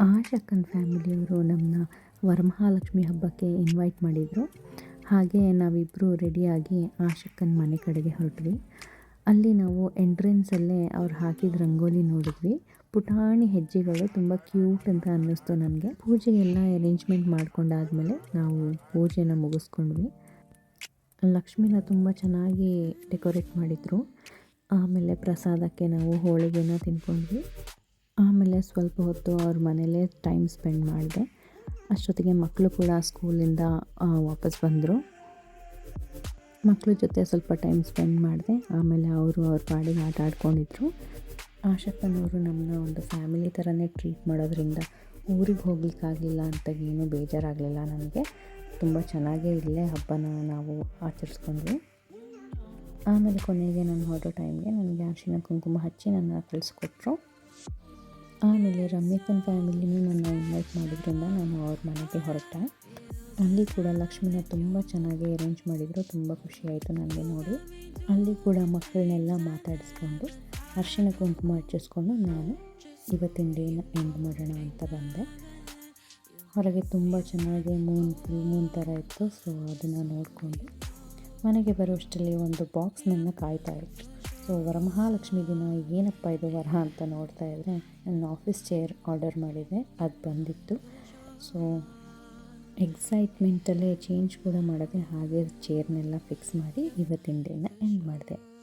ಆಶಕ್ಕನ ಫ್ಯಾಮಿಲಿಯವರು ನಮ್ಮನ್ನ ವರಮಹಾಲಕ್ಷ್ಮಿ ಹಬ್ಬಕ್ಕೆ ಇನ್ವೈಟ್ ಮಾಡಿದರು. ಹಾಗೆ ನಾವಿಬ್ಬರು ರೆಡಿಯಾಗಿ ಆಶಕ್ಕನ ಮನೆ ಕಡೆಗೆ ಹೊರಟ್ವಿ. ಅಲ್ಲಿ ನಾವು ಎಂಟ್ರೆನ್ಸಲ್ಲೇ ಅವ್ರು ಹಾಕಿದ ರಂಗೋಲಿ ನೋಡಿದ್ವಿ. ಪುಟಾಣಿ ಹೆಜ್ಜೆಗಳು ತುಂಬ ಕ್ಯೂಟ್ ಅಂತ ಅನ್ನಿಸ್ತು ನನಗೆ. ಪೂಜೆಗೆಲ್ಲ ಅರೇಂಜ್ಮೆಂಟ್ ಮಾಡ್ಕೊಂಡಾದ್ಮೇಲೆ ನಾವು ಪೂಜೆನ ಮುಗಿಸ್ಕೊಂಡ್ವಿ. ಲಕ್ಷ್ಮಿನ ತುಂಬ ಚೆನ್ನಾಗಿ ಡೆಕೋರೇಟ್ ಮಾಡಿದರು. ಆಮೇಲೆ ಪ್ರಸಾದಕ್ಕೆ ನಾವು ಹೋಳಿಗೆನ ತಿನ್ಕೊಂಡ್ವಿ. ಸ್ವಲ್ಪ ಹೊತ್ತು ಅವ್ರ ಮನೇಲೇ ಟೈಮ್ ಸ್ಪೆಂಡ್ ಮಾಡಿದೆ. ಅಷ್ಟೊತ್ತಿಗೆ ಮಕ್ಕಳು ಕೂಡ ಸ್ಕೂಲಿಂದ ವಾಪಸ್ ಬಂದರು. ಮಕ್ಕಳ ಜೊತೆ ಸ್ವಲ್ಪ ಟೈಮ್ ಸ್ಪೆಂಡ್ ಮಾಡಿದೆ. ಆಮೇಲೆ ಅವರು ಅವ್ರ ಪಾಡಿಗೆ ಆಟ ಆಡ್ಕೊಂಡಿದ್ರು. ಆಶಪ್ಪನವರು ನಮ್ಮನ್ನ ಒಂದು ಫ್ಯಾಮಿಲಿ ಥರನೇ ಟ್ರೀಟ್ ಮಾಡೋದ್ರಿಂದ ಊರಿಗೆ ಹೋಗ್ಲಿಕ್ಕಾಗಲಿಲ್ಲ ಅಂತ ಏನೂ ಬೇಜಾರಾಗಲಿಲ್ಲ ನನಗೆ ತುಂಬ ಚೆನ್ನಾಗೇ ಇಲ್ಲೇ ಹಬ್ಬನ ನಾವು ಆಚರಿಸ್ಕೊಂಡ್ವಿ. ಆಮೇಲೆ ಕೊನೆಗೆ ನಾನು ಹೊರಡೋ ಟೈಮ್ಗೆ ನನಗೆ ಅರಿಶಿನ ಕುಂಕುಮ ಹಚ್ಚಿ ನನ್ನ ಕಳಿಸ್ಕೊಟ್ರು. ಆಮೇಲೆ ರಮ್ಯಕ್ಕನ ಫ್ಯಾಮಿಲಿನೂ ನನ್ನ ಇನ್ವೈಟ್ ಮಾಡಿದ್ರಿಂದ ನಾನು ಅವ್ರ ಮನೆಗೆ ಹೊರಟೆ. ಅಲ್ಲಿ ಕೂಡ ಲಕ್ಷ್ಮಿನ ತುಂಬ ಚೆನ್ನಾಗಿ ಅರೇಂಜ್ ಮಾಡಿದರು, ತುಂಬ ಖುಷಿಯಾಯಿತು ನನಗೆ ನೋಡಿ. ಅಲ್ಲಿ ಕೂಡ ಮಕ್ಕಳನ್ನೆಲ್ಲ ಮಾತಾಡಿಸ್ಕೊಂಡು ಅರ್ಶಿನ ಕುಂಕುಮ ಹಚ್ಚಿಸ್ಕೊಂಡು ನಾನು ಇವತ್ತಿನ ಡೇನ ಎಂಡ್ ಮಾಡೋಣ ಅಂತ ಬಂದೆ. ಹೊರಗೆ ತುಂಬ ಚೆನ್ನಾಗಿ ಮೂನ್ ಫುಲ್ ಮೂನ್ ಥರ ಇತ್ತು ಸೊ ಅದನ್ನು ನೋಡಿಕೊಂಡು ಮನೆಗೆ ಬರೋಷ್ಟರಲ್ಲಿ ಒಂದು ಬಾಕ್ಸ್ ನನ್ನ ಕಾಯ್ತಾ ಇತ್ತು. ಸೊ ವರಮಹಾಲಕ್ಷ್ಮಿ ದಿನ ಏನಪ್ಪ ಇದು ವರ ಅಂತ ನೋಡ್ತಾ ಇದ್ದರೆ ನನ್ನ ಆಫೀಸ್ ಚೇರ್ ಆರ್ಡರ್ ಮಾಡಿದ್ದೆ ಅದು ಬಂದಿತ್ತು. ಸೊ ಎಕ್ಸೈಟ್ಮೆಂಟಲ್ಲೇ ಚೇಂಜ್ ಕೂಡ ಮಾಡಿದೆ ಹಾಗೆ ಚೇರ್ನೆಲ್ಲ ಫಿಕ್ಸ್ ಮಾಡಿ ಇವತ್ತಿನ ಡೇನ ಎಂಡ್ ಮಾಡಿದೆ.